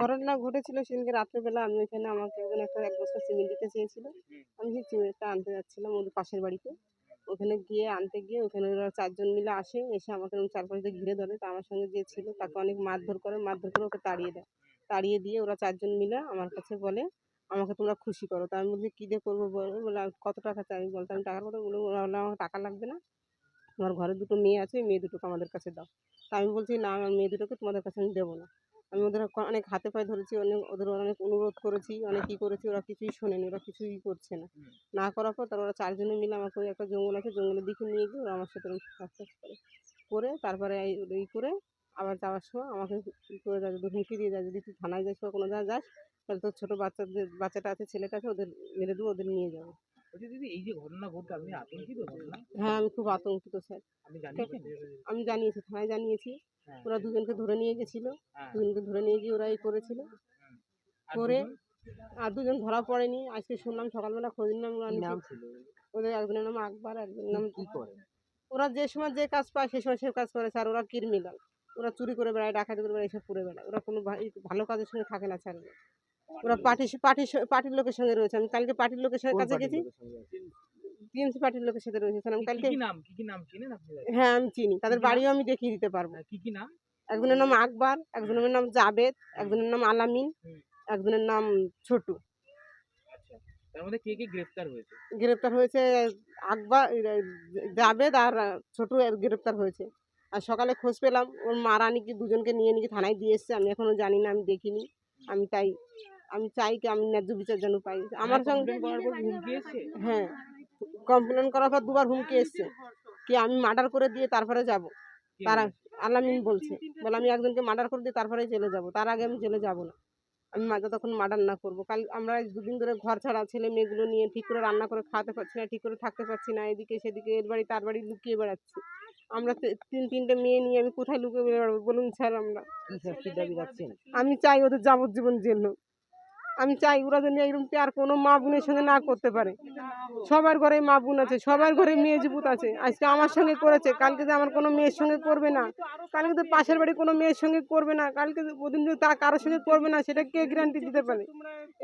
ঘটনা ঘটেছিল সেদিনকে রাত্রেবেলা আমি ওইখানে আমাকে একজন একটা এক বস্তা সিমেন্ট দিতে চেয়েছিল। আমি সেই সিমেন্টটা আনতে যাচ্ছিলাম ওদের পাশের বাড়িতে। ওখানে গিয়ে আনতে গিয়ে ওখানে ওরা চারজন মিলে আসে এসে আমাকে চারপাশ দিয়ে ঘিরে ধরে। তা আমার সঙ্গে যে ছিল তাকে অনেক মারধর করে মারধর করে ওকে তাড়িয়ে দেয়। তাড়িয়ে দিয়ে ওরা চারজন মিলে আমার কাছে বলে আমাকে তোমরা খুশি করো। তা আমি বলছি কী দিয়ে করব বলো? বলে "আর কত টাকা চাই? আমি বলতাম টাকার কথা বলে ওরা বলল আমার টাকা লাগবে না। আমার ঘরে দুটো মেয়ে আছে মেয়ে দুটোকে আমাদের কাছে দাও। তা আমি বলছি না আমার মেয়ে দুটোকে তোমাদের কাছে আমি দেবো না। আমি ওদের অনেক হাতে পায়ে ধরেছি অনেক ওদের অনেক অনুরোধ করেছি অনেক কী করেছি ওরা কিছুই শোনেনি ওরা কিছুই করছে না। না করার পর তারা ওরা চারজনে মিলে আমাকে ওই একটা জঙ্গল আছে জঙ্গলের দিকে নিয়ে গিয়ে ওরা আমার সাথে ওই কাজটা করে। করে তারপরে এই করে আবার যাওয়ার সময় আমাকে করে যায় যদি হুমকি দিয়ে যায় যদি তুই থানায় যাস বা কোনো জায়গায় যাস তাহলে তোর ছোটো বাচ্চাদের বাচ্চাটা আছে ছেলেটা আছে ওদের মেরে দেবো ওদের নিয়ে যাব। এই যে ঘটনা ঘটে আপনি আতঙ্কিত ঘটনা হ্যাঁ আমি খুব আতঙ্কিত স্যার। আমি জানিয়েছি থানায় জানিয়েছি। হ্যাঁ, ওরা দুজনকে ধরে নিয়ে গেছিল। হ্যাঁ। দুজনকে ধরে নিয়ে গিয়ে ওরা এই করেছিল। করে আর দুজন ধরা পড়েনি। আজকে শুনলাম সকালবেলা খোঁজ নিলাম ওরা নাম ছিল? ওদের একজনের নাম আকবর একজনের নাম কি করে? ওরা যে সময় যে কাজ পায় সে সময় সে কাজ করে স্যার। ওরা কিরমিলাল ওরা চুরি করে বেড়ায় ডাকাতি করে বেড়ায় এসব করে বেড়ায়। ওরা কোনো ভালো কাজের সঙ্গে থাকে না স্যার। ওরা পার্টি পার্টি পার্টির লোকের সঙ্গে রয়েছে। আমি কালকে পার্টির লোকের সঙ্গে কাছে গেছি। টিএমসি পার্টির লোকের সাথে রয়েছে আমি কালকে নাম কি কি নাম চিনেন আপনি? হ্যাঁ আমি চিনি। তাদের বাড়িও আমি দেখিয়ে দিতে পারব। হ্যাঁ, কি কি নাম? একজনের নাম আকবর একজনের নাম জাবেদ একজনের নাম আলামিন একজনের নাম ছোটু। আচ্ছা। তার মধ্যে কে কে গ্রেফতার হয়েছে? গ্রেপ্তার হয়েছে আকবর জাবেদ আর ছোটু গ্রেপ্তার হয়েছে। আর সকালে খোঁজ পেলাম ওর মারা নাকি দুজনকে নিয়ে নাকি থানায় দিয়ে এসছে। আমি এখনও জানি না আমি দেখিনি। আমি চাই আমি চাই কি আমি ন্যায্য বিচার যেন পাই। আমার সঙ্গে হ্যাঁ কমপ্লেন করার পর দুবার হুমকি এসছে কি আমি মার্ডার করে দিয়ে তারপরে যাব। তারা? আলামিন বলছে বলে আমি একজনকে মার্ডার করে দিয়ে তারপরে জেলে যাব। তার আগে আমি জেলে যাব না। আমি মা যতক্ষণ মার্ডার না করব। কাল আমরা দুদিন ধরে ঘর ছাড়া ছেলে মেয়েগুলো নিয়ে ঠিক করে রান্না করে খাওয়াতে পারছি না ঠিক করে থাকতে পারছি না এদিকে সেদিকে এর বাড়ি তার বাড়ি লুকিয়ে বেড়াচ্ছি। আমরা তে- তিন তিনটে মেয়ে নিয়ে আমি কোথায় লুকিয়ে বেড়াবো বলুন স্যার আমরা। রাখছেন? আমি চাই ওদের যাবজ্জীবন জেল হোক। আমি চাই ওরা যেন এরকম আর কোনো মা বোনের সঙ্গে না করতে পারে। সবার ঘরে মা বোন আছে, সবার ঘরে মেয়ে যুবত আছে। আজকে আমার সঙ্গে করেছে, কালকে যে আমার কোনো মেয়ের সঙ্গে করবে না। কালকে তো পাশের বাড়ি কোনো মেয়ের সঙ্গে করবে না, কালকে ওদিন যদি তার কারোর সঙ্গে করবে না, সেটা কে গ্যারান্টি দিতে পারে?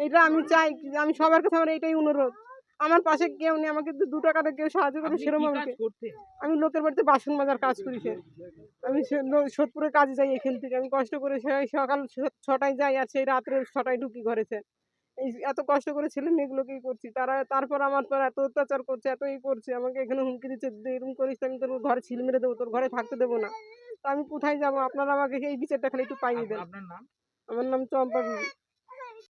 এটা আমি চাই, আমি সবার কাছে আমার এটাই অনুরোধ। আমার পাশে কেউ নেই আমাকে দু- টাকাটা কেউ সাহায্য করে সেরকম আমাকে আমি লোকের বাড়িতে বাসন মাজার কাজ করি সে। আমি সোদপুরে কাজে যাই এখান থেকে। আমি কষ্ট করে সেই সকাল ছটায় যাই আর সেই রাত্রে ছটায় ঢুকি ঘরেছে এই এত কষ্ট করে ছেলে মেয়েগুলোকেই করছি। তারা তারপর আমার পর এত অত্যাচার করছে এত ই করছে আমাকে এখানে হুমকি দিচ্ছে। এরকম করিস আমি তোর ঘরে ছিল মেরে দেবো তোর ঘরে থাকতে দেবো না। তা আমি কোথায় যাব? আপনারা আমাকে এই বিচারটা খালি একটু পাইয়ে দেন। আপনার নাম? আমার নাম চম্পা